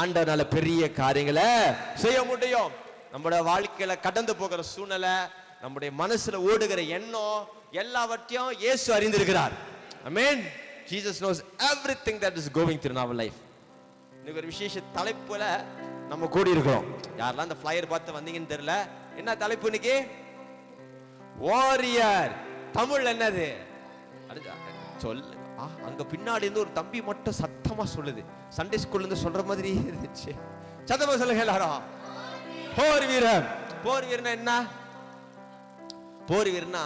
ஆண்டவனால பெரிய காரியங்களை செய்ய முடியும். நம்மளோட வாழ்க்கையில கடந்து போகிற சூழ்நிலை நம்முடைய மனசுல ஓடுகிற எண்ணம் எல்லாவற்றையும் இயேசு அறிந்திருக்கிறார். Amen Jesus knows everything that is going through our life இன்னைக்கு ஒரு விசேஷ தலைப்புல நம்ம கூடி இருக்கிறோம் யாரெல்லாம் இந்த ஃப்ளையர் பார்த்து வந்தீங்கன்னு தெரியல? என்ன தலைப்பு இன்னைக்கு? வாரியர் தமிழ் என்னது? சொல்லு. அங்க பின்னாடி இருந்து ஒரு தம்பி மட்டும் சத்தமா சொல்லுது. சண்டே ஸ்கூல்ல இருந்து சொல்ற மாதிரி இருந்துச்சு. சத்தமா சொல்லுங்க எல்லாரும். போர் வீரர். போர் வீரனா என்ன? போர் வீரனா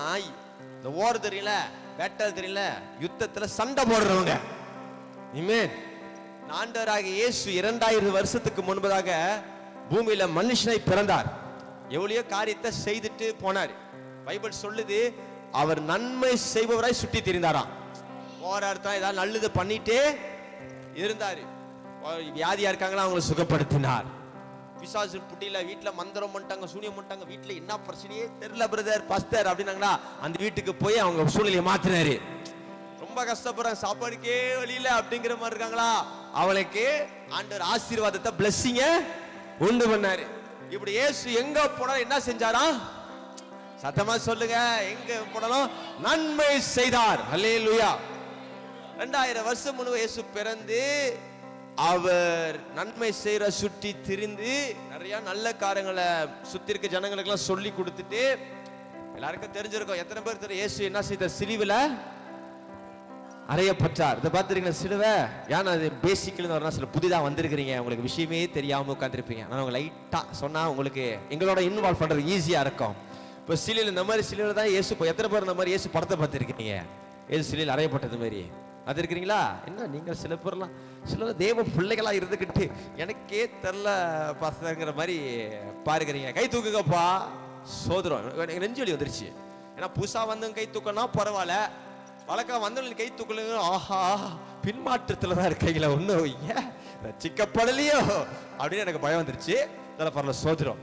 இந்த ஓர் தெரியல பேட்டல் தெரியல யுத்தத்துல சண்டை போடுறவங்க. இமேன் ஆண்டவராக இயேசு இரண்டாயிரம் வருஷத்துக்கு முன்பதாக பூமியில மனுஷனை பிறந்தார். எவ்வளியோ காரியத்தை செய்துட்டு போனார். பைபிள் சொல்லுது அவர் நன்மை செய்பவராய் சுட்டி தெரிந்தாராம். போராட்டம் ஏதாவது நல்லது பண்ணிட்டே இருந்தார். வியாதியா இருக்காங்களா? அவங்களை சுகப்படுத்தினார். விசாசு புட்டியில் வீட்டில் மந்திரம் பண்ணிட்டாங்க சூனியம் பண்ணிட்டாங்க. வீட்டில் என்ன பிரச்சனையே தெரில பிரதர் பஸ்தர் அப்படின்னாங்களா அந்த வீட்டுக்கு போய் அவங்க சூழ்நிலையை மாற்றினாரு ரொம்ப கஷ்டப்படுறாங்க. சாப்பாடுக்கே வழியில அப்படிங்கிற மாதிரி இருக்காங்களா? அவளுக்கு ஆண்டவர் ஆசீர்வாதத்தை பிளஸ்ஸிங்க உண்டு பண்ணாரு. இப்படி ஏசு எங்க போனாலும் என்ன செஞ்சாரா? சத்தமா சொல்லுங்க. எங்க போனாலும் நன்மை செய்தார். அல்லே லுயா ரெண்டாயிரம் வருஷம் முழுவதும் இயேசு பிறந்து அவர் நன்மை செய்யற சுற்றி திரிந்து நிறைய நல்ல காரங்களை சுத்தி இருக்க ஜனங்களுக்கெல்லாம் சொல்லி கொடுத்துட்டு எல்லாருக்கும் தெரிஞ்சிருக்கும். எத்தனை பேர் தெரியும்? இயேசு என்ன செய்த? சிலுவில அறையப்பட்டார். இதை பார்த்துருக்கீங்களா சிலுவை? ஏன்னா அது பேசிக்கலி வரணும் சில புதிதாக வந்திருக்கிறீங்க. உங்களுக்கு விஷயமே தெரியாம உட்காந்துருப்பீங்க ஆனால் உங்க லைட்டாக சொன்னா உங்களுக்கு எங்களோட இன்வால்வ் பண்றது ஈஸியா இருக்கும். இப்போ சிலையில் இந்த மாதிரி சிலையில தான் இயேசு இப்போ எத்தனை பேர் இந்த மாதிரி இயேசு படத்தை பார்த்துருக்கீங்க? இயேசு சிலையில் அறையப்பட்டது மாதிரி. அது இருக்கிறீங்களா என்ன நீங்கள் சில பேர்லாம் சில தேவ பிள்ளைகளா இருந்துக்கிட்டு எனக்கே தெரில பசங்கிற மாதிரி பாருக்கிறீங்க கை தூக்குங்கப்பா. சோதரம் எனக்கு நெஞ்சு வலி வந்துருச்சு. ஏன்னா புதுசாக வந்து கை தூக்கனா பரவாயில்ல. வழக்கம் வந்தவங்க கை தூக்கலுங்க ஆஹா பின்மாற்றத்தில் தான் இருக்கீங்களா ஒன்றும் ஏன் ரசிக்கப்படலையோ? அப்படின்னு எனக்கு பயம் வந்துருச்சு. அதெல்லாம் பரவாயில்ல சோதரம்.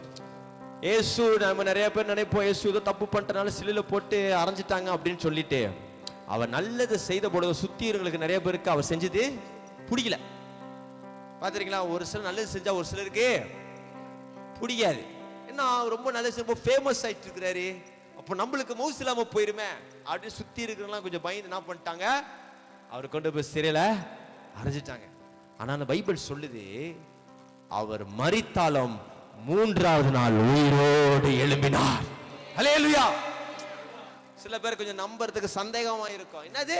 ஏசு நம்ம நிறைய பேர் நினைப்போம் ஏசு ஏதோ தப்பு பண்ணிட்டனால சிலையில் போட்டு அரைஞ்சிட்டாங்க அப்படின்னு சொல்லிட்டு. அவர் நல்லது செய்த பொழுது சுத்தியர்களுக்கு நிறைய பேருக்கு அவர் செஞ்சது பிடிக்கல. பார்த்துருக்கீங்களா ஒரு சிலர் நல்லது செஞ்சா ஒரு சிலருக்கு பிடிக்காது. என்ன அவர் ரொம்ப நல்லது ரொம்ப ஃபேமஸ் ஆயிட்டு இருக்கிறாரு. அப்போ நம்மளுக்கு மவுஸ் இல்லாம போயிருமே. அப்படின்னு சுத்தி இருக்கிறவங்களாம் கொஞ்சம் பயந்து என்ன பண்ணிட்டாங்க? அவர் கொண்டு போய் சிறையில அரைஞ்சிட்டாங்க ஆனா அந்த பைபிள் சொல்லுது அவர் மறித்தாலும் மூன்றாவது நாள் உயிரோடு எழும்பினார். ஹalleluya! சில பேர் கொஞ்சம் நம்புறதுக்கு சந்தேகமா இருக்கும். என்னது?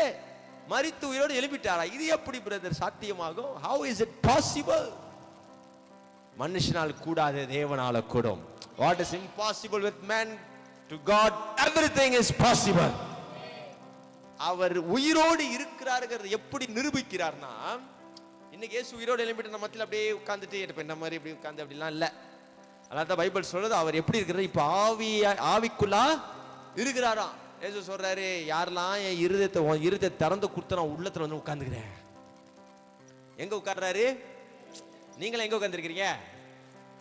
மறித்து உயிரோடு எழுப்பிட்டாரா? இது எப்படி பிரதர் சாத்தியமாகும்? ஹவு இஸ் இட் பாசிபிள் மனுஷனால் கூடாத தேவனால கூடும். What is impossible with man to God everything is possible அவர் உயிரோடு இருக்கிறாருங்கிறது எப்படி நிரூபிக்கிறார்னா இன்னைக்கு இயேசு உயிரோடு எழுப்பிட்டு நம்ம மத்தியில் அப்படியே உட்காந்துட்டு இருப்பேன் இந்த மாதிரி இப்படி உட்காந்து அப்படிலாம் இல்லை. அதான் தான் பைபிள் சொல்றது அவர் எப்படி இருக்கிறார்? இப்போ ஆவி ஆவிக்குள்ளா இருக்கிறாராம். ஏசு சொல்றாரு யாரெல்லாம் என் இருதயத்தை உன் இருதயத்தை திறந்து கொடுத்து நான் உள்ளத்துல வந்து உட்காந்துக்கிறேன் எங்க உட்கார்றாரு? நீங்களும் எங்க உட்காந்துருக்கிறீங்க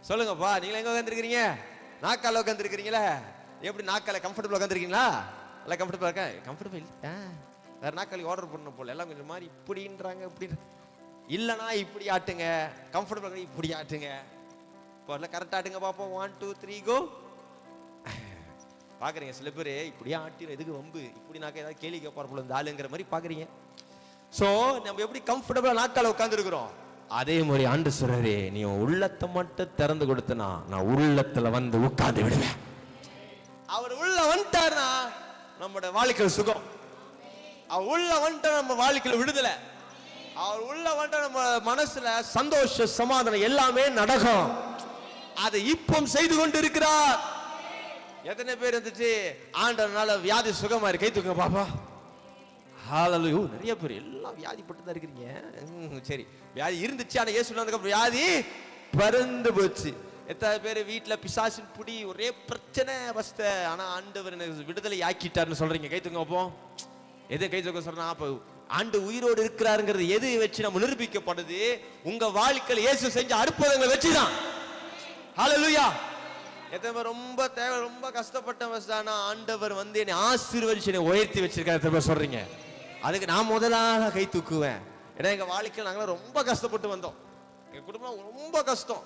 சொல்லுங்கப்பா நீங்களும் எங்க உட்காந்துருக்கிறீங்க நாக்கால உட்காந்துருக்கிறீங்களா எப்படி நாக்கால கம்ஃபர்டபுள் உட்காந்துருக்கீங்களா எல்லாம் கம்ஃபர்டபுளா இருக்கா? கம்ஃபர்டபுள் இல்ல வேற நாக்காளி ஆர்டர் பண்ண போல. எல்லாம் கொஞ்சம் மாதிரி இப்படின்றாங்க இப்படி. இல்லைனா இப்படி ஆட்டுங்க. கம்ஃபர்டபுளாக இப்படி ஆட்டுங்க. இப்போ எல்லாம் ஆட்டுங்க பார்ப்போம் ஒன் டூ த்ரீ கோ பார்க்குறீங்க சில பேர் இப்படியே ஆட்டி எதுக்கு வம்பு? இப்படி நாக்க ஏதாவது கேள்வி கேட்பார் போல இந்த ஆளுங்கிற மாதிரி பார்க்குறீங்க ஸோ நம்ம எப்படி கம்ஃபர்டபுளாக நாட்கால உட்காந்துருக்குறோம் அதே மாதிரி ஆண்டு சொல்றாரு நீ உள்ளத்தை மட்டும் திறந்து கொடுத்தனா நான் உள்ளத்துல வந்து உட்கார்ந்து விடுவேன். அவர் உள்ள வந்துட்டாருன்னா நம்மளோட வாழ்க்கையில் சுகம். அவர் உள்ள வந்துட்டா நம்ம வாழ்க்கையில் விடுதலை. அவர் உள்ள வந்துட்டா நம்ம மனசுல சந்தோஷ சமாதானம் எல்லாமே நடக்கும். அதை இப்போ செய்து கொண்டு இருக்கிறார் எத்தனை பேர் வந்துட்டு ஆண்டனால வியாதி சுகமா இருக்கு. கை பாப்பா. ஹalleluya. நிறைய பேர் எல்லாம் வியாதிப்பட்டு தான் இருக்கிறீங்க. ம், சரி. வியாதி இருந்துச்சு ஆனால் ஏசு வந்ததுக்கப்புறம் வியாதி பறந்து போச்சு. எத்தனை பேர் வீட்டில் பிசாசின் புடி ஒரே பிரச்சனை அவஸ்த ஆனால் ஆண்டவர் எனக்கு விடுதலை ஆக்கிட்டார்னு சொல்கிறீங்க கை தூங்க அப்போ எதை கை தூக்க சொல்றேன் அப்போ ஆண்டு உயிரோடு இருக்கிறாருங்கிறது எது வச்சு நம்ம நிரூபிக்கப்படுது உங்கள் வாழ்க்கையில் இயேசு செஞ்ச அற்புதங்களை வச்சுதான். ஹalleluya. எத்தனை பேர் ரொம்ப தேவை ரொம்ப கஷ்டப்பட்ட வசதானா ஆண்டவர் வந்து என்னை ஆசீர்வதிச்சு என்னை உயர்த்தி வச்சிருக்காரு. எத்தனை பேர் சொல்றீங்க? அதுக்கு நான் முதலாக கை தூக்குவேன். ஏன்னா எங்கள் வாழ்க்கையில் நாங்களாம் ரொம்ப கஷ்டப்பட்டு வந்தோம். எங்கள் குடும்பம் ரொம்ப கஷ்டம்.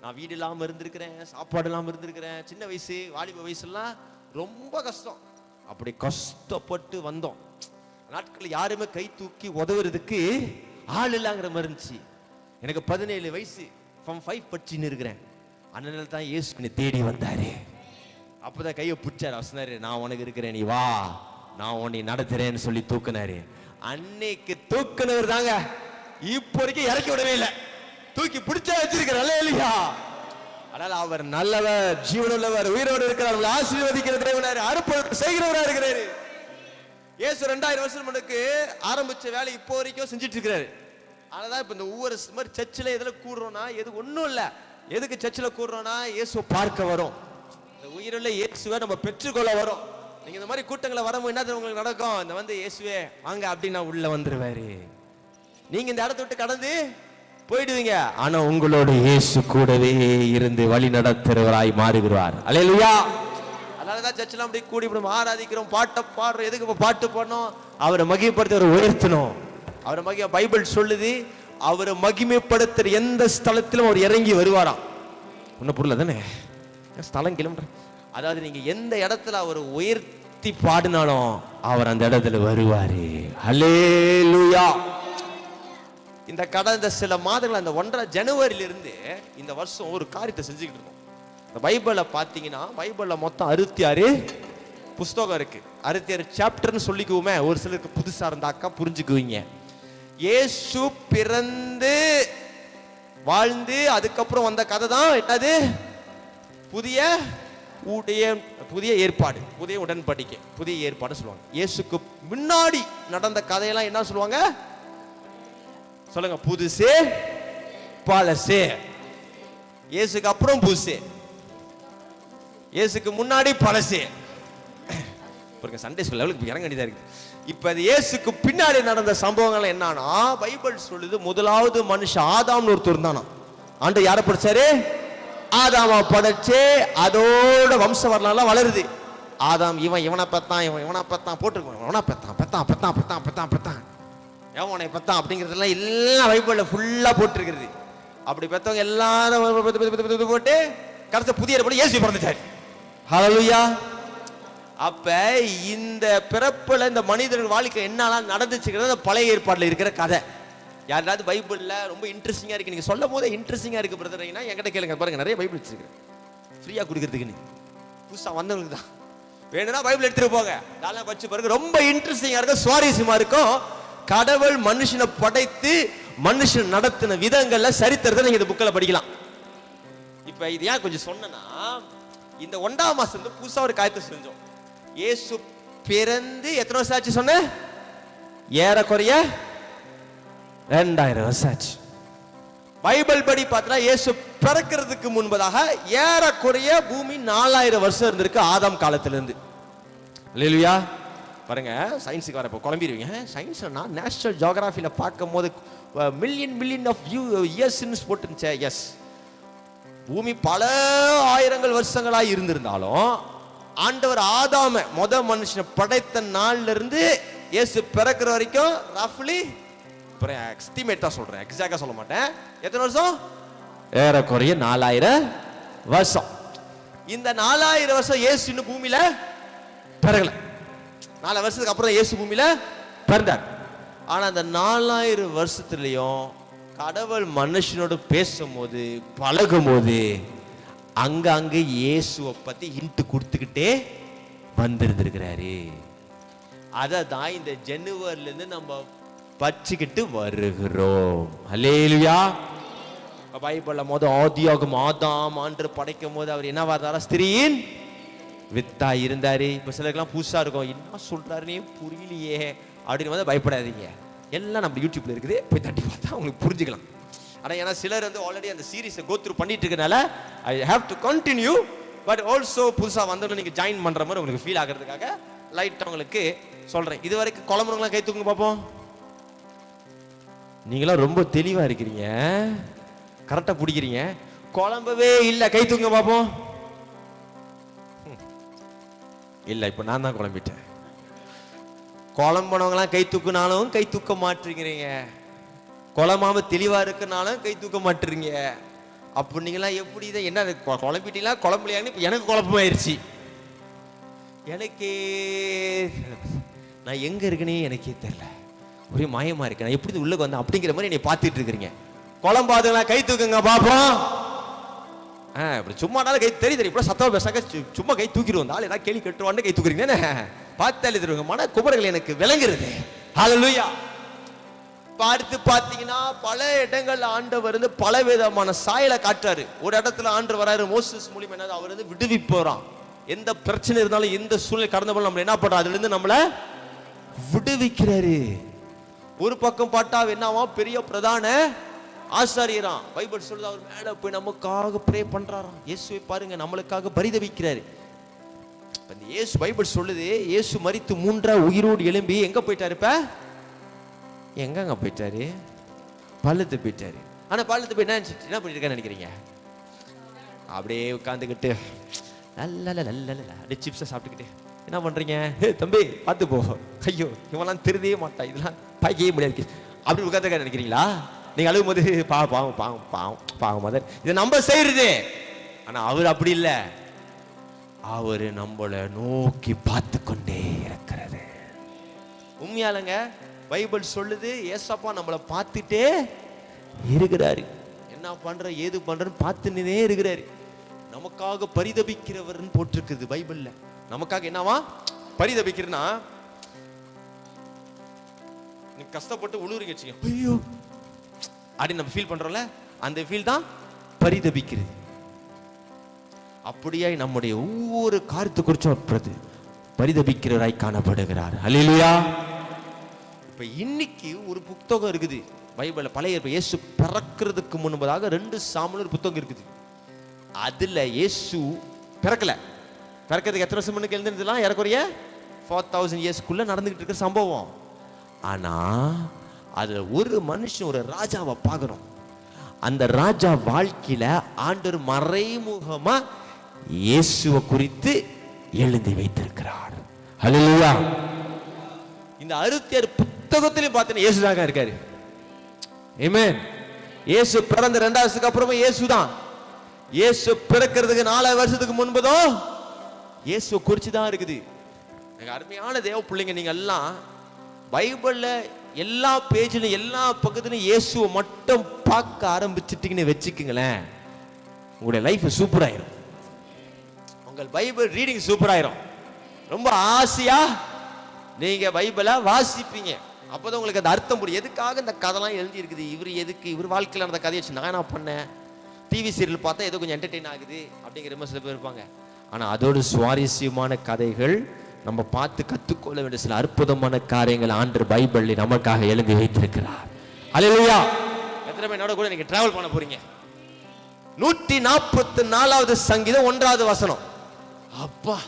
நான் வீடு இல்லாமல் இருந்திருக்கிறேன் சாப்பாடு இல்லாமல் இருந்திருக்கிறேன். சின்ன வயசு வாலிப வயசுலாம் ரொம்ப கஷ்டம். அப்படி கஷ்டப்பட்டு வந்தோம். நாட்களில் யாருமே கை தூக்கி உதவுறதுக்கு ஆள் இல்லைங்கிற மாதிரி இருந்துச்சு. எனக்கு பதினேழு வயசு ஃபம் ஃபைவ் படிச்சுன்னு இருக்கிறேன். அண்ணனில் தான் இயேசு தேடி வந்தாரு. அப்போதான் கையை பிடிச்சாரு. வசனாரு நான் உனக்கு இருக்கிறேன் நீ வா. நான் உன்னை நடத்துறேன்னு சொல்லி தூக்குனாரு. அன்னைக்கு தூக்குனவர் தாங்க. இப்போ வரைக்கும் இறக்கி விடவே இல்லை. தூக்கி பிடிச்சா வச்சிருக்கிற நல்ல இல்லையா ஆனால் அவர் நல்லவர் ஜீவனுள்ளவர் உயிரோடு இருக்கிறார். உங்களை ஆசீர்வதிக்கிற தேவனாரு. அறுப்பு செய்கிறவராக இருக்கிறாரு. இயேசு ரெண்டாயிரம் வருஷம் முன்னுக்கு ஆரம்பிச்ச வேலை இப்போ வரைக்கும் செஞ்சுட்டு இருக்கிறாரு. அதனால இப்போ இந்த ஒவ்வொரு மாதிரி சர்ச்சில் எதில் கூடுறோம்னா எது ஒன்றும் இல்லை. எதுக்கு சர்ச்சில் கூடுறோம்னா இயேசு பார்க்க வரும். இந்த உயிருள்ள இயேசுவை நம்ம பெற்றுக்கொள்ள வரும். நீங்கள் இந்த மாதிரி கூட்டங்களை வரும்போது என்ன உங்களுக்கு நடக்கும். இந்த வந்து இயேசுவே வாங்க அப்படின்னா உள்ள வந்துருவாரு. நீங்க இந்த இடத்த விட்டு கடந்து போயிடுவீங்க. ஆனா உங்களோட இயேசு கூடவே இருந்து வழி நடத்துறவராய் மாறுகிறார். அல்லேலூயா அதனாலதான் சர்ச்செல்லாம் அப்படி கூடி இப்படி ஆராதிக்கிறோம் பாட்டை பாடுறோம். எதுக்கு இப்போ பாட்டு பாடணும்? அவரை மகிமைப்படுத்தி அவரை உயர்த்தணும். அவரை மகிழ பைபிள் சொல்லுது. அவரை மகிமைப்படுத்துற எந்த ஸ்தலத்திலும் அவர் இறங்கி வருவாராம். ஒன்றும் புரியல தானே? ஸ்தலம் கிளம்புற. அதாவது நீங்க எந்த இடத்துல அவர் உயர்த்தி பாடினாலும் அவர் அந்த இடத்துல வருவாரு. ஹalleluya. இந்த கடந்த சில மாதங்கள் அந்த ஒன்றரை ஜனவரியில இருந்து இந்த வருஷம் ஒரு காரியத்தை செஞ்சுக்கிட்டு இருக்கோம். இந்த பைபிளை பார்த்தீங்கன்னா பைபிளில் மொத்தம் அறுபத்தி ஆறு புஸ்தகம் இருக்கு. அறுபத்தி ஆறு சாப்டர்னு சொல்லிக்குவோமே ஒரு சிலருக்கு புதுசாக இருந்தாக்கா புரிஞ்சுக்குவீங்க. இயேசு பிறந்து வாழ்ந்து அதுக்கப்புறம் வந்த கதை தான் என்னது? புதிய உடைய புதிய ஏற்பாடு புதிய உடன்படிக்கை புதிய ஏற்பாடு சொல்லுவாங்க. இயேசுக்கு முன்னாடி நடந்த கதையெல்லாம் என்ன சொல்லுவாங்க? சொல்லுங்க புதுசு பழசு. இயேசுக்கு அப்புறம் புதுசு. இயேசுக்கு முன்னாடி பழசு. பாருங்க சண்டே ஸ்கூல் லெவலுக்கு இறங்க வேண்டியதாக இருக்கு இப்ப அது இயேசுக்கு பின்னாடி நடந்த சம்பவங்கள் என்னன்னா பைபிள் சொல்லுது முதலாவது மனுஷன் ஆதாம்னு ஒருத்தர் இருந்தானா ஆண்டு யாரை படிச்சாரு ஆதாமா படைச்சு அதோட வம்ச வரலாறுலாம் வளருது ஆதாம் இவன் இவனை பத்தான் இவன் இவனை பத்தான் போட்டுருக்கோம் இவனை பத்தான் பத்தான் பத்தான் பத்தான் பத்தான் பெத்தான் எவனை பத்தான் அப்படிங்கிறதுலாம் எல்லாம் பைபிளில் ஃபுல்லாக போட்டிருக்கிறது அப்படி பெத்தவங்க எல்லாரும் போட்டு கடைசி புதிய ஏற்பாடு இயேசு பிறந்துச்சாரு ஹalleluya அப்ப இந்த பிறப்புல இந்த மனிதர்கள் வாழ்க்கை என்னெல்லாம் நடந்துச்சுங்கிறது அந்த பழைய ஏற்பாடுல இருக்கிற கதை. யாராவது பைபிள்ல ரொம்ப இன்ட்ரெஸ்டிங்கா இருக்கு. நீங்க சொல்லும் போதே இன்ட்ரெஸ்டிங்கா இருக்கு பிரதர்னா என்கிட்ட கேளுங்க. பாருங்க நிறைய பைபிள் வச்சிருக்கேன் ஃப்ரீயா கொடுக்கறதுக்கு நீ. புதுசா வந்தவங்களுக்கு தான். வேணும்னா பைபிள் எடுத்துட்டு போங்க. நான்லாம் வச்சு பாருங்க. ரொம்ப இன்ட்ரெஸ்டிங்கா இருக்கும். சுவாரஸ்யமா இருக்கும். கடவுள் மனுஷனை படைத்து மனுஷன் நடத்தின விதங்கள்ல சரித்திரத்தை நீங்க இந்த புக்கில் படிக்கலாம். இப்போ இது ஏன் கொஞ்சம் சொன்னேன்னா இந்த ஒன்றாம் மாசம் வந்து ஒரு காரியத்தை செஞ்சோம். இயேசு பிறந்து எத்தனை வருஷம் ஆச்சு சொன்ன? ஏறக்குறைய ரெண்டாயிரம் வருஷம் ஆச்சு. பைபிள் படி பார்த்தா இயேசு பிறக்கிறதுக்கு முன்பதாக ஏறக்குறைய பூமி நாலாயிரம் வருஷம் இருந்திருக்கு ஆதாம் காலத்திலிருந்து. இல்லையா பாருங்க சயின்ஸுக்கு வர இப்போ குழம்பிடுவீங்க. சயின்ஸ்னா நேஷனல் ஜியோகிராஃபியில் பார்க்கும் போது மில்லியன் மில்லியன் ஆஃப் வியூ இயர்ஸ்ன்னு போட்டுருந்துச்சே. எஸ் பூமி பல ஆயிரங்கள் வருஷங்களாக இருந்திருந்தாலும் ஆண்டவர் ஆதாம முத மனுஷனை படைத்த நாள்ல இருந்து இயேசு பிறக்கிற வரைக்கும் ரஃப்லி எஸ்டிமேட்டா சொல்றேன். எக்ஸாக்டா சொல்ல மாட்டேன். எத்தனை வருஷம்? ஏறக்குறைய நாலாயிரம் வருஷம். இந்த நாலாயிரம் வருஷம் இயேசு இன்னும் பூமியில பிறகல நாலு வருஷத்துக்கு அப்புறம் இயேசு பூமியில பிறந்தார். ஆனா அந்த நாலாயிரம் வருஷத்துலயும் கடவுள் மனுஷனோட பேசும்போது பழகும்போது அங்க அங்க இயேசுவை பத்தி இன்ட்டு கொடுத்துக்கிட்டே வந்துருந்துருக்கிறாரு. அதை தான் இந்த ஜனவரில இருந்து நம்ம பச்சுக்கிட்டு வருகிறோம். அல்லேலுயா பைபிள்ல மொத ஆதியாகும் ஆதாம் ஆண்டு படைக்கும் போது அவர் என்ன வார்த்தாரா ஸ்திரீயின் வித்தா இருந்தாரு. இப்ப சிலருக்குலாம் புதுசா இருக்கும். என்ன சொல்றாருன்னே புரியலையே. அப்படின்னு வந்து பயப்படாதீங்க. எல்லாம் நம்ம யூடியூப்ல இருக்குது. போய் தட்டி பார்த்தா உங்களுக்கு புரிஞ்சுக்கலாம். ஆனால் ஏன்னா சிலர் வந்து ஆல்ரெடி அந்த சீரீஸை கோத்ரூ பண்ணிட்டு இருக்கனால I have to continue but also புதுசாக வந்தவங்க நீங்கள் ஜாயின் பண்ணுற மாதிரி உங்களுக்கு ஃபீல் ஆகிறதுக்காக லைட் உங்களுக்கு சொல்கிறேன் இது வரைக்கும் குழம்புறவங்களாம் கை தூக்குங்க பார்ப்போம் நீங்களாம் ரொம்ப தெளிவாக இருக்கிறீங்க. கரெக்டாக பிடிக்கிறீங்க. குழம்பவே இல்லை. கை தூங்க பார்ப்போம் இல்லை இப்போ நான் தான் குழம்பிட்டேன். குழம்புனவங்களாம் கை தூக்குனாலும் கை தூக்க மாட்டேங்கிறீங்க. குழம்பாம தெளிவா இருக்கனாலும் கை தூக்க மாட்டுறீங்க அப்போ நீங்களாம் எப்படி இதை என்ன குழம்பிட்டீங்களா? குழம்பலையான்னு எனக்கு குழப்பமாயிருச்சு. எனக்கே நான் எங்க இருக்கேனே எனக்கே தெரியல. ஒரே மாயமா இருக்கு. நான் எப்படி இது உள்ளுக்கு வந்தேன் அப்படிங்கிற மாதிரி என்னை பார்த்துட்டு இருக்கிறீங்க. குழம்பாதுங்களா கை தூக்குங்க பாப்போம். ஆ இப்படி சும்மானாலும் கை தெரி தெரியும் இப்படி சத்தமா பேசாங்க சு- சும்மா கை தூக்கிடுவோம். ஆள் ஏதாவது கேள்வி கட்டுவான்னு கை தூக்குறீங்க பார்த்தாலே தெரியுங்க மன குமரங்கள் எனக்கு விளங்குறது. லூயா பார்த்து பார்த்தீங்கன்னா பல இடங்கள்ல ஆண்டவர் வந்து பல விதமான சாயலை காட்டுறாரு. ஒரு இடத்துல ஆண்டு வராரு மோசஸ் மூலியம் என்னது அவர் வந்து விடுவிப்போறான். எந்த பிரச்சனை இருந்தாலும் எந்த சூழ்நிலை கடந்த போல நம்ம என்ன பண்றோம் அதுல இருந்து நம்மள விடுவிக்கிறாரு. ஒரு பக்கம் பார்த்தா என்னவா? பெரிய பிரதான ஆசாரியரா பைபிள் சொல்லுது அவர் மேல போய் நமக்காக ப்ரே பண்றாராம். இயேசுவை பாருங்க நம்மளுக்காக பரிதவிக்கிறாரு. இந்த இயேசு பைபிள் சொல்லுது இயேசு மறித்து மூன்றா உயிரோடு எழும்பி எங்க போயிட்டாரு இப்ப? எங்கங்க போயிட்டாரு? பழுத்து போயிட்டாரு. ஆனா பள்ளத்து போய் என்ன நினைச்சிட்டு- என்ன பண்ணிருக்கான்னு நினைக்கிறீங்க? அப்படியே உட்காந்துக்கிட்டு நல்ல நல்ல அப்படியே சிப்ஸை சாப்பிட்டுக்கிட்டு என்ன பண்றீங்க? "ஹே, தம்பி பார்த்து போ. ஐயோ இவெல்லாம் திருதே மாட்டான். இதெல்லாம் பாய்க்கவே முடியாது. அப்படி உட்காந்துக்க நினைக்கிறீங்களா? நீங்க அழுகும் போது பா பாவம் பாவம் பாவம் பாவம் மதர் இதை நம்ம செய்யறது. ஆனா அவர் அப்படி இல்லை. அவர் நம்மளை நோக்கி பார்த்து கொண்டே இருக்கிறது உண்மையாலங்க பைபிள் சொல்லுது ஏசப்பா நம்மளை பார்த்துட்டே இருக்கிறாரு. என்ன பண்ற ஏது பண்றன்னு பார்த்துன்னே இருக்கிறாரு. நமக்காக பரிதபிக்கிறவர்னு போட்டிருக்குது பைபிள்ல. நமக்காக என்னவா? பரிதபிக்கிறனா? நீ கஷ்டப்பட்டு உழுவுறீங்க ஐயோ. அப்படின்னு நம்ம ஃபீல் பண்றோம்ல? அந்த ஃபீல் தான் பரிதபிக்கிறது. அப்படியாய் நம்முடைய ஒவ்வொரு காரியத்தை குறிச்சும் பரிதபிக்கிறவராய் காணப்படுகிறார். ஹalleluya இப்ப இன்னைக்கு ஒரு புத்தகம் இருக்குது. பைபிள்ல பழைய இயேசு பிறக்கிறதுக்கு முன்பதாக ரெண்டு சாமுவேல் ஒரு புத்தகம் இருக்குது. அதுல இயேசு பிறக்கல. பிறக்கிறதுக்கு எத்தனை வருஷம் முன்னுக்கு எழுந்திருந்தலாம் ஏறக்குறைய ஃபோர் தௌசண்ட் இயர்ஸ்க்குள்ள நடந்துகிட்டு இருக்கிற சம்பவம். ஆனா அதுல ஒரு மனுஷன் ஒரு ராஜாவை பார்க்கணும். அந்த ராஜா வாழ்க்கையில ஆண்டவர் மறைமுகமா இயேசுவை குறித்து எழுதி வைத்திருக்கிறார். இந்த அறுபத்தி புத்தகத்திலையும் பார்த்தீங்கன்னா இயேசு இருக்காரு. இயேசு பிறந்த ரெண்டாவது வருஷத்துக்கு அப்புறமா இயேசு தான். இயேசு பிறக்கிறதுக்கு நாலாவது வருஷத்துக்கு முன்பதோ இயேசு குறிச்சு தான் இருக்குது. எனக்கு அருமையான தேவ பிள்ளைங்க நீங்க எல்லாம். பைபிள்ல எல்லா பேஜிலும் எல்லா பக்கத்துலையும் இயேசுவை மட்டும் பார்க்க ஆரம்பிச்சிட்டிங்கன்னு வச்சுக்கோங்களேன். உங்களுடைய லைஃப் சூப்பராயிரும். உங்கள் பைபிள் ரீடிங் சூப்பராயிரும். ரொம்ப ஆசையா நீங்க பைபிளை வாசிப்பீங்க. அப்போதான் உங்களுக்கு அந்த அர்த்தம் புரியும். எதுக்காக இந்த கதைலாம் எழுதி இருக்குது இவர் எதுக்கு? இவர் வாழ்க்கையில் நடந்த கதையை வச்சு நான் என்ன பண்ணேன்? டிவி சீரியல் பார்த்தா ஏதோ கொஞ்சம் என்டர்டெயின் ஆகுது அப்படிங்கிற மாதிரி சில பேர் இருப்பாங்க. ஆனால் அதோட சுவாரஸ்யமான கதைகள் நம்ம பார்த்து கற்றுக்கொள்ள வேண்டிய சில அற்புதமான காரியங்கள் ஆண்டு பைபிளில் நமக்காக எழுதி வைத்திருக்கிறார். அலையா எத்தனை பேர் என்னோட கூட நீங்கள் ட்ராவல் பண்ண போறீங்க? நூற்றி நாற்பத்தி நாலாவது சங்கீதம் ஒன்றாவது வசனம். அப்பா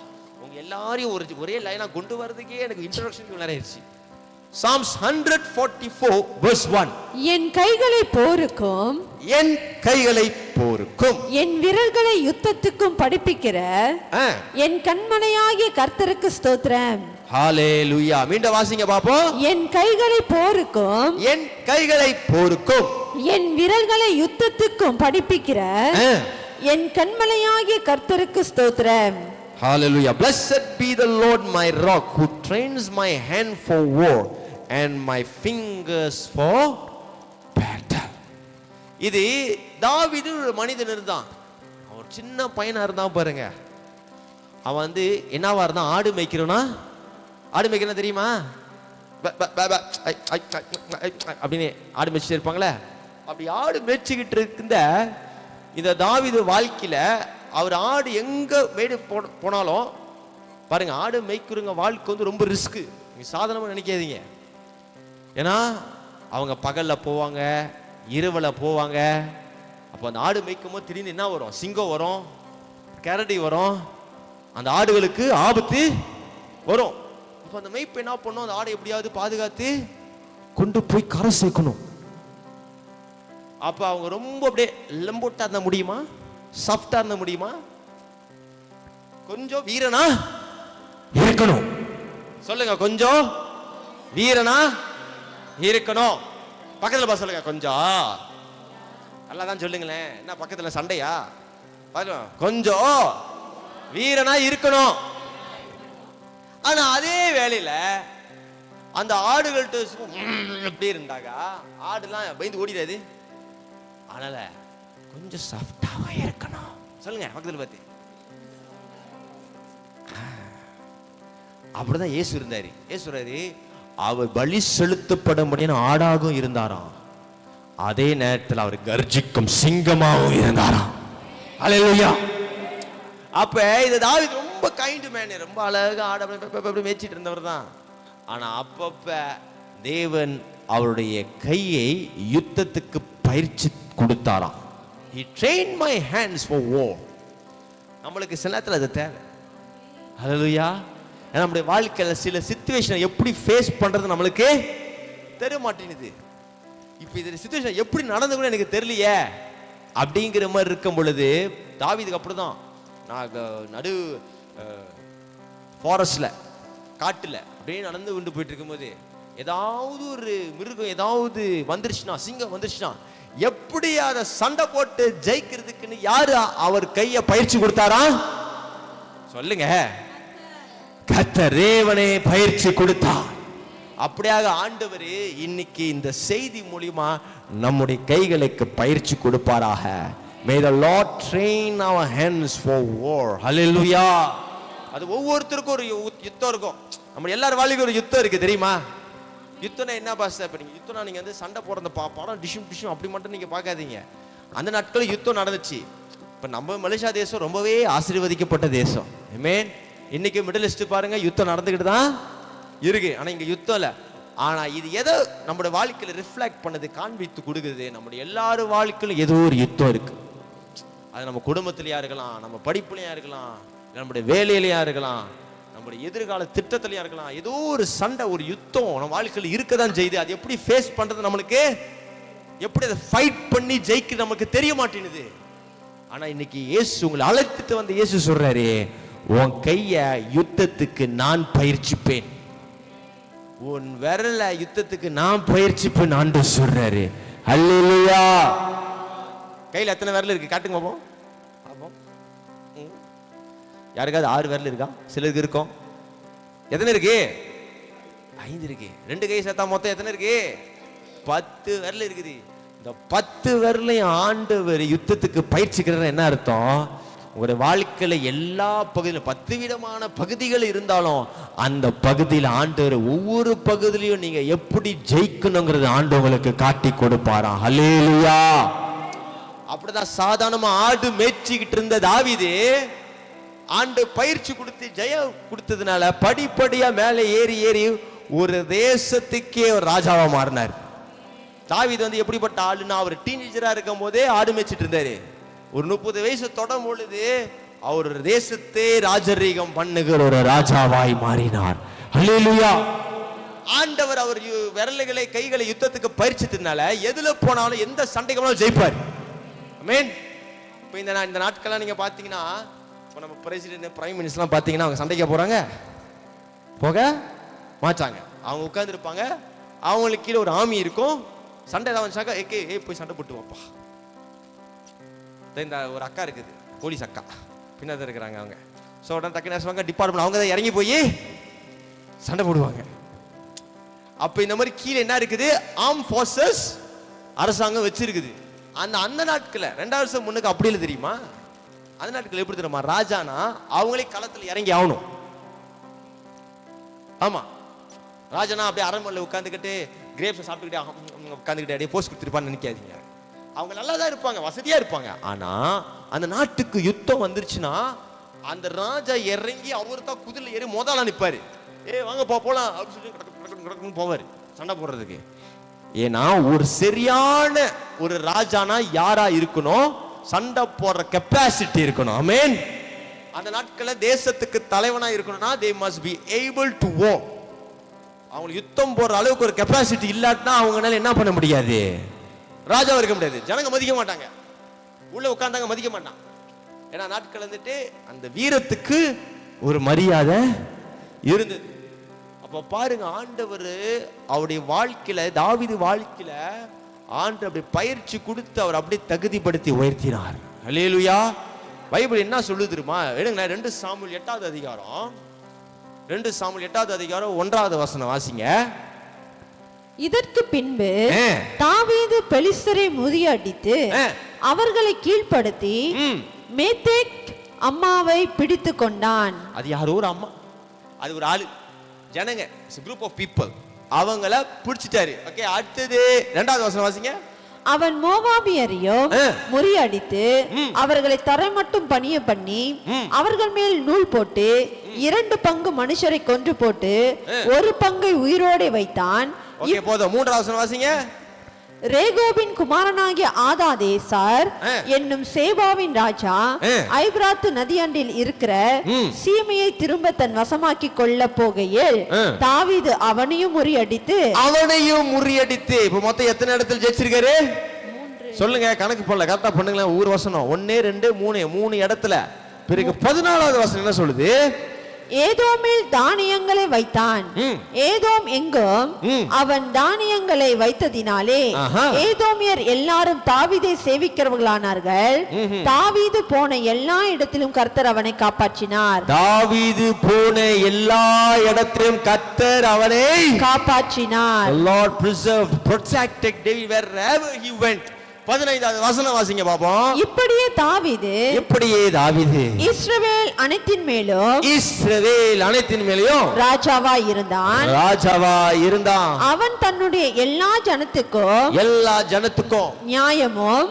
உங்க எல்லாரையும் ஒரு ஒரே லைனாக கொண்டு வரதுக்கே எனக்கு introduction நிறையிருச்சு psalms hundred forty four verse one என் கைகளை போருக்கும். என் கைகளை போருக்கும். என் விரல்களை யுத்தத்துக்கும் படிப்பிக்கிற. என் கண்மனையாகிய கர்த்தருக்கு ஸ்தோத்திரம். ஹalleluya மீண்டும் வாசிங்க பாப்போம். என் கைகளை போருக்கும். என் கைகளை போருக்கும். என் விரல்களை யுத்தத்துக்கும் படிப்பிக்கிற. என் கண்மலையாகிய கர்த்தருக்கு ஸ்தோத்திரம். Hallelujah. Blessed be the Lord my rock who trains my hand for war. And my fingers for battle இது தாவிது ஒரு மனிதன் இருந்தான். அவர் ஒரு சின்ன பையனாக இருந்தான் பாருங்க. அவன் வந்து என்னவா இருந்தான்? ஆடு மேய்க்கிறோன்னா ஆடு மேய்க்கிறனா தெரியுமா? அப்படின்னு ஆடு மேய்ச்சிட்டு இருப்பாங்களே. அப்படி ஆடு மேய்ச்சிக்கிட்டு இருந்த இந்த தாவிது வாழ்க்கையில் அவர் ஆடு எங்கே மேடு போ- போனாலும் பாருங்க ஆடு மேய்க்கிறவங்க வாழ்க்கை வந்து ரொம்ப ரிஸ்க்கு நீங்கள் சாதனமாக நினைக்காதீங்க. ஏன்னா அவங்க பகல்ல போவாங்க இரவில் போவாங்க. அப்போ அந்த ஆடு மேய்க்கும் போது திடீர்னு என்ன வரும்? சிங்கம் வரும் கரடி வரும். அந்த ஆடுகளுக்கு ஆபத்து வரும். அப்போ அந்த மேய்ப்பு என்ன பண்ணும்? அந்த ஆடை எப்படியாவது பாதுகாத்து கொண்டு போய் கரை சேர்க்கணும். அப்போ அவங்க ரொம்ப அப்படியே லெம்போட்டாக இருந்த முடியுமா? சாஃப்டாக இருந்த முடியுமா? கொஞ்சம் வீரனா இருக்கணும். சொல்லுங்க கொஞ்சம் வீரனா இருக்கணும். பக்கத்தில் பா சொல்லுங்க கொஞ்சம். நல்லா தான் சொல்லுங்களேன். என்ன பக்கத்தில் சண்டையா? கொஞ்சம். வீரனா இருக்கணும். ஆனா அதே வேலையில அந்த ஆடுகள்கிட்ட எப்படி இருந்தாக்கா ஆடுலாம் பயந்து ஓடிடாது அதனால கொஞ்சம் சாஃப்டாவா இருக்கணும். சொல்லுங்க பக்கத்துல பார்த்து. அப்படிதான் இயேசு இருந்தாரு. ஏசுறாரு அவர் பலி செலுத்தப்படும்படியான ஆடாகவும் இருந்தாராம். அதே நேரத்தில் அவர் கர்ஜிக்கும் சிங்கமாகவும் இருந்தாராம். அலையா அப்ப இது தாவீது ரொம்ப கைண்டு மேனே ரொம்ப அழகா ஆட அப்படி மேய்ச்சிட்டு இருந்தவர் தான். ஆனா அப்பப்ப தேவன் அவருடைய கையை யுத்தத்துக்கு பயிற்சி கொடுத்தாராம். He train my hands for oh நம்மளுக்கு சில நேரத்தில் அது தேவை. அலலுயா நம்முடைய வாழ்க்கையில் சில சுச்சுவேஷனை எப்படி ஃபேஸ் பண்ணுறது நம்மளுக்கு தெரிய மாட்டேங்குது இப்போ இந்த சுச்சுவேஷன் எப்படி நடந்துக்கணும் எனக்கு தெரியலையே. அப்படிங்கிற மாதிரி இருக்கும் பொழுது தாவிதுக்கு அப்படி தான் நான் நடு ஃபாரஸ்டில் காட்டில் அப்படியே நடந்து கொண்டு போயிட்டு இருக்கும்போது ஏதாவது ஒரு மிருகம் ஏதாவது வந்துருச்சுன்னா சிங்கம் வந்துருச்சுன்னா எப்படி அதை சண்டை போட்டு ஜெயிக்கிறதுக்குன்னு யாரு அவர் கையை பயிற்சி கொடுத்தாரா? சொல்லுங்க. கத்தரேவனே பயிற்சி கொடுத்தார். அப்படியாக ஆண்டவர் இன்னைக்கு இந்த செய்தி மூலியமா நம்முடைய கைகளுக்கு பயிற்சி கொடுப்பாராக. May the Lord train our hands for war ஹalleluya அது ஒவ்வொருத்தருக்கும் ஒரு யுத்தம் இருக்கும். நம்ம எல்லார் வாழ்க்கையும் ஒரு யுத்தம் இருக்கு தெரியுமா? யுத்தம்னா என்ன பாஸ் இப்போ நீங்கள் யுத்தம்னா நீங்கள் வந்து சண்டை போடுற பா படம் டிஷ்யூம் டிஷ்யூம் அப்படி மட்டும் நீங்கள் பார்க்காதீங்க. அந்த நாட்களில் யுத்தம் நடந்துச்சு. இப்போ நம்ம மலேசியா தேசம் ரொம்பவே ஆசீர்வதிக்கப்பட்ட தேசம். மீன் இன்னைக்கு மிடில் ஈஸ்ட் பாருங்க யுத்தம் நடந்துக்கிட்டு தான் இருக்கு. ஆனால் இங்கே யுத்தம் இல்லை. ஆனால் இது எதை நம்மளோட வாழ்க்கையில் ரிஃப்ளெக்ட் பண்ணது காண்பித்து கொடுக்குது. நம்முடைய எல்லாரும் வாழ்க்கையிலும் ஏதோ ஒரு யுத்தம் இருக்கு. அது நம்ம குடும்பத்திலயா இருக்கலாம் நம்ம படிப்புலையா இருக்கலாம் நம்முடைய வேலையிலையா இருக்கலாம் நம்முடைய எதிர்கால திட்டத்திலையா இருக்கலாம் ஏதோ ஒரு சண்டை ஒரு யுத்தம் நம்ம வாழ்க்கையில் இருக்க தான் செய்யுது. அது எப்படி ஃபேஸ் பண்றது நம்மளுக்கு? எப்படி அதை ஃபைட் பண்ணி ஜெயிக்க நமக்கு தெரிய மாட்டேங்குது. ஆனா இன்னைக்கு இயேசு உங்களை அழைத்துட்டு வந்து இயேசு சொல்றாரு உன் கைய யுத்தத்துக்கு நான் பயிற்சிப்பேன். உன் விரல யுத்தத்துக்கு நான் பயிற்சிப்பேன் ஆண்டு சொல்றாரு. அல்லேலூயா. கையில் எத்தனை விரல் இருக்கு? காட்டுங்க பாப்போம். பாப்போம். ம். யாருக்காவது ஆறு விரல் இருக்கா? சிலருக்கு இருக்கும் எத்தனை இருக்கு? ஐந்து இருக்கு. ரெண்டு கை சேர்த்தா மொத்தம் எத்தனை இருக்கு? பத்து விரல் இருக்குது. இந்த பத்து விரலையும் ஆண்டவர் யுத்தத்துக்கு பயிற்சிக்கிறது என்ன அர்த்தம்? உங்களுடைய வாழ்க்கையில் எல்லா பகுதியிலும் பத்து விதமான பகுதிகள் இருந்தாலும் அந்த பகுதியில் ஆண்டவர் ஒவ்வொரு பகுதியிலையும் நீங்கள் எப்படி ஜெயிக்கணுங்கிறது ஆண்டு உங்களுக்கு காட்டி கொடுப்பாராம் ஹல்லேலூயா அப்படிதான் சாதாரணமாக ஆடு மேய்ச்சிக்கிட்டு இருந்த தாவீது ஆண்டு பயிற்சி கொடுத்து ஜெயம் கொடுத்ததுனால படிப்படியாக மேலே ஏறி ஏறி ஒரு தேசத்துக்கே ஒரு ராஜாவாக மாறினார். தாவிது வந்து எப்படிப்பட்ட ஆளுன்னா அவர் டீனேஜராக இருக்கும் போதே ஆடு மேய்ச்சிட்டு இருந்தாரு. ஒரு முப்பது வயசு தொடும் பொழுது அவர் தேசத்தே ராஜரீகம் பண்ணுகிற ஒரு ராஜாவாய் மாறினார். அல்லேலூயா ஆண்டவர் அவர் யு- விரல்களை கைகளை யுத்தத்துக்கு பயிற்சித்ததுனால எதுல போனாலும் எந்த சண்டைக்கு போனாலும் ஜெயிப்பார். மீன் இப்போ இந்த இந்த நாட்கள்லாம் நீங்க பாத்தீங்கன்னா இப்போ நம்ம பிரசிடென்ட் பிரைம் மினிஸ்டர்லாம் பாத்தீங்கன்னா அவங்க சண்டைக்கு போறாங்க. போக மாச்சாங்க அவங்க உட்கார்ந்துருப்பாங்க. அவங்களுக்கு கீழே ஒரு ஆமி இருக்கும். சண்டை ஏதாவது வந்துச்சாக்கா ஏ போய் சண்டை போட்டு வாப்பா இந்த ஒரு அக்கா இருக்குது போலீஸ் அக்கா. பின்னாடி இருக்கிறாங்க அவங்க. ஸோ உடனே டக்கு சொல்லுவாங்க டிபார்ட்மெண்ட் அவங்க தான் இறங்கி போய் சண்டை போடுவாங்க. அப்போ இந்த மாதிரி கீழே என்ன இருக்குது? ஆர்ம் ஃபோர்ஸஸ் அரசாங்கம் வச்சிருக்குது. அந்த அந்த நாட்களில் ரெண்டாவது வருஷம் முன்னுக்கு அப்படி இல்லை தெரியுமா? அந்த நாட்கள் எப்படி தெரியுமா? ராஜானா அவங்களே களத்தில் இறங்கி ஆகணும். ஆமாம் ராஜனா அப்படியே அரண்மனையில் உட்காந்துக்கிட்டு கிரேப்ஸை சாப்பிட்டுக்கிட்டே உட்காந்துக்கிட்டே அப்படியே போஸ்ட் கொடுத்துருப்பான்னு நினைக்காதீங்க. அவங்க நல்லா தான் இருப்பாங்க வசதியாக இருப்பாங்க. ஆனால் அந்த நாட்டுக்கு யுத்தம் வந்துருச்சுன்னா அந்த ராஜா இறங்கி அவர் தான் குதிரை ஏறி முதல்ல நிற்பார் ஏ வாங்க போகலாம் போலாம். அப்படின்னு சொல்லி கடக்கு, கடக்குன்னு சண்டை போடுறதுக்கு. ஏன்னா ஒரு சரியான ஒரு ராஜானா யாரா இருக்கணும்? சண்டை போடுற கெப்பாசிட்டி இருக்கணும். ஆமென் அந்த நாட்களில் தேசத்துக்கு தலைவனா இருக்கணும்னா they must be able to oh அவங்களுக்கு யுத்தம் போடுற அளவுக்கு ஒரு கெப்பாசிட்டி இல்லாட்டினா அவங்களால என்ன பண்ண முடியாது? ராஜாவாக இருக்க முடியாது. ஜனங்க மதிக்க மாட்டாங்க. உள்ள உட்கார்ந்தாங்க மதிக்க மாட்டான். ஏன்னா நாட்கள் வந்துட்டு அந்த வீரத்துக்கு ஒரு மரியாதை இருந்தது. அப்போ பாருங்க ஆண்டவர் அவருடைய வாழ்க்கையில தாவிது வாழ்க்கையில ஆண்டு அப்படி பயிற்சி கொடுத்து அவர் அப்படியே தகுதிப்படுத்தி உயர்த்தினார். அலேலுயா பைபிள் என்ன சொல்லுது தெரியுமா? எடுங்க ரெண்டு சாமுல் எட்டாவது அதிகாரம். ரெண்டு சாமுல் எட்டாவது அதிகாரம் ஒன்றாவது வசனம் வாசிங்க. இதற்கு பின்பு. தாவீது பெலிஸ்தரை முறியடித்து. அவர்களை கீழ்ப்படுத்தி. மேத்தேக் அம்மாவை பிடித்து கொண்டான் அது யாரோ ஒரு அம்மா அது ஒரு ஆளு ஜனங்க குரூப் ஆஃப் பீப்புள் அவங்கள பிடிச்சிட்டாரு ஓகே அடுத்தது ரெண்டாவது வசனம் வாசிங்க அவன் மோவாபியரையும் ஆ. முறியடித்து. அவர்களை தரை மட்டும் பணிய பண்ணி. அவர்கள் மேல் நூல் போட்டு இரண்டு பங்கு மனுஷரை கொன்று போட்டு. ஒரு பங்கை உயிரோടെ வைத்தான் ஓகே போதும். மூன்றாவது வசனம் வாசிங்க. ரேகோபின் குமாரனாகிய ஆதாதேசார். என்னும் சேபாவின் ராஜா. ஐப்ராத்து நதியண்டில் இருக்கிற. சீமையை திரும்ப தன் வசமாக்கி கொள்ள போகையில். தாவீது அவனையும் முறியடித்து அவனையும் முறியடித்து. இப்ப மொத்தம் எத்தனை இடத்துல ஜெயிச்சிருக்காரு? சொல்லுங்க கணக்கு பண்ணல கரெக்டா பண்ணுங்களேன். ஊர் வசனம். ஒன்னு ரெண்டு மூணு. மூணு இடத்துல. பிறகு பதினாலாவது வசனம் என்ன சொல்லுது? ஏதோமில் தானியங்களை வைத்தான். ஏதோம் எங்கும். அவன் தானியங்களை வைத்ததினாலே. ஏதோமியர் எல்லாரும் தாவீதை சேவிக்கிறவர்களானார்கள். தாவீது போன எல்லா இடத்திலும் கர்த்தர் அவனை காப்பாற்றினார் தாவீது போன எல்லா இடத்திலும் கத்தர் அவனை காப்பாற்றினார் The Lord preserved, protected David wherever he went. பதினைந்தாவது வசனம் வாசிங்க பாப்போம். இப்படியே தாவீது எப்படியே தாவீது. இஸ்ரவேல் அனைத்தின் மேலும் இஸ்ரவேல் அனைத்தின் மேலேயும் ராஜாவாய் இருந்தான். ராஜாவா இருந்தான். அவன் தன்னுடைய எல்லா ஜனத்துக்கும் எல்லா ஜனத்துக்கும் நியாயமும்.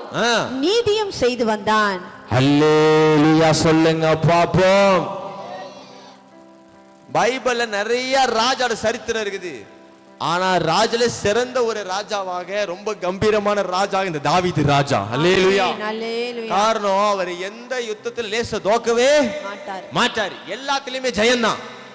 நீதியும் செய்து வந்தான். அல்லேலூயா சொல்லுங்க பாப்போம். பைபிள்ல நிறைய ராஜாட சரித்திரம் இருக்குது. ஆனா ராஜால சிறந்த ஒரு ராஜாவாக ரொம்ப கம்பீரமான ராஜா இந்த தாவீது ராஜா. அல்லேலூயா. காரணம் அவர் எந்த யுத்தத்தில் லேச தோக்கவே மாட்டார். மாட்டாரு. எல்லாத்துலயுமே ஜெயம்தான்